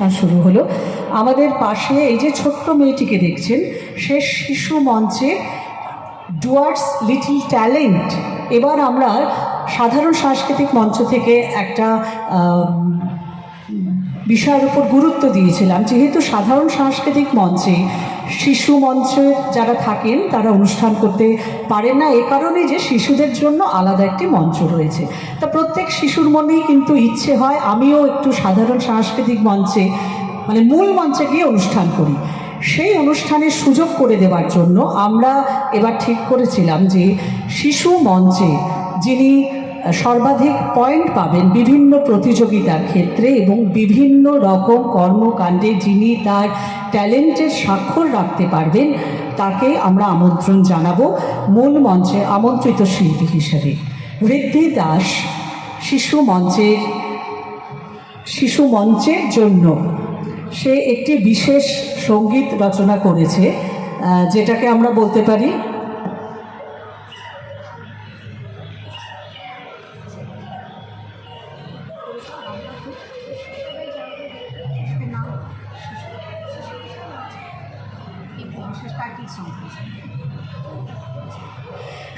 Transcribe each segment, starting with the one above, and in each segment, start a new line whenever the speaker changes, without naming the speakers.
অনুষ্ঠান শুরু হলো। আমাদের পাশে এই যে ছোট্ট মেয়েটিকে দেখছেন, সে শিশু মঞ্চে ডুয়ার্স লিটল ট্যালেন্ট। এবার আমরা সাধারণ সাংস্কৃতিক মঞ্চ থেকে একটা বিষয়ের উপর গুরুত্ব দিয়েছিলাম। যেহেতু সাধারণ সাংস্কৃতিক মঞ্চে শিশু মঞ্চে যারা থাকেন, তারা অনুষ্ঠান করতে পারেন না। এ কারণে যে শিশুদের জন্য আলাদা একটি মঞ্চ রয়েছে। তা প্রত্যেক শিশুর মনেই কিন্তু ইচ্ছে হয়, আমিও একটু সাধারণ সাংস্কৃতিক মঞ্চে মানে মূল মঞ্চে গিয়ে অনুষ্ঠান করি। সেই অনুষ্ঠানের সুযোগ করে দেওয়ার জন্য আমরা এবার ঠিক করেছিলাম যে শিশু মঞ্চে যিনি সর্বাধিক পয়েন্ট পাবেন বিভিন্ন প্রতিযোগিতার ক্ষেত্রে এবং বিভিন্ন রকম কর্মকাণ্ডে যিনি তার ট্যালেন্টের স্বাক্ষর রাখতে পারবেন, তাকে আমরা আমন্ত্রণ জানাব মূল মঞ্চে আমন্ত্রিত শিল্পী হিসেবে। ঋদ্ধি দাস, শিশু মঞ্চের শিশু মঞ্চের জন্য। সে একটি বিশেষ সংগীত রচনা করেছে যেটাকে আমরা বলতে পারি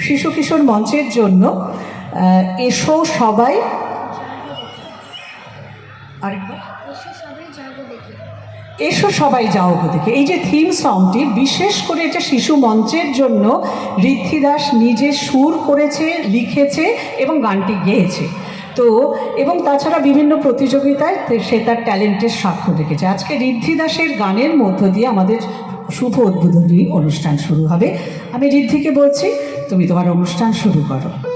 শিশু কিশোর মঞ্চের জন্য এসো সবাই। আরেকবার। এসো সবাই যাও গো দেখে। এই যে থিম সংটি বিশেষ করে এটা শিশু মঞ্চের জন্য ঋদ্ধি দাস নিজে সুর করেছে লিখেছে এবং গানটি গেয়েছে। তো এবং তাছাড়া বিভিন্ন প্রতিযোগিতায় সে তার ট্যালেন্টের স্বাক্ষর রেখেছে। আজকে ঋদ্ধি দাসের গানের মধ্য দিয়ে আমাদের শুভ উদ্বোধনী অনুষ্ঠান শুরু হবে। আমি ঋদ্ধিকে বলছি তুমি তোমার অনুষ্ঠান শুরু করো।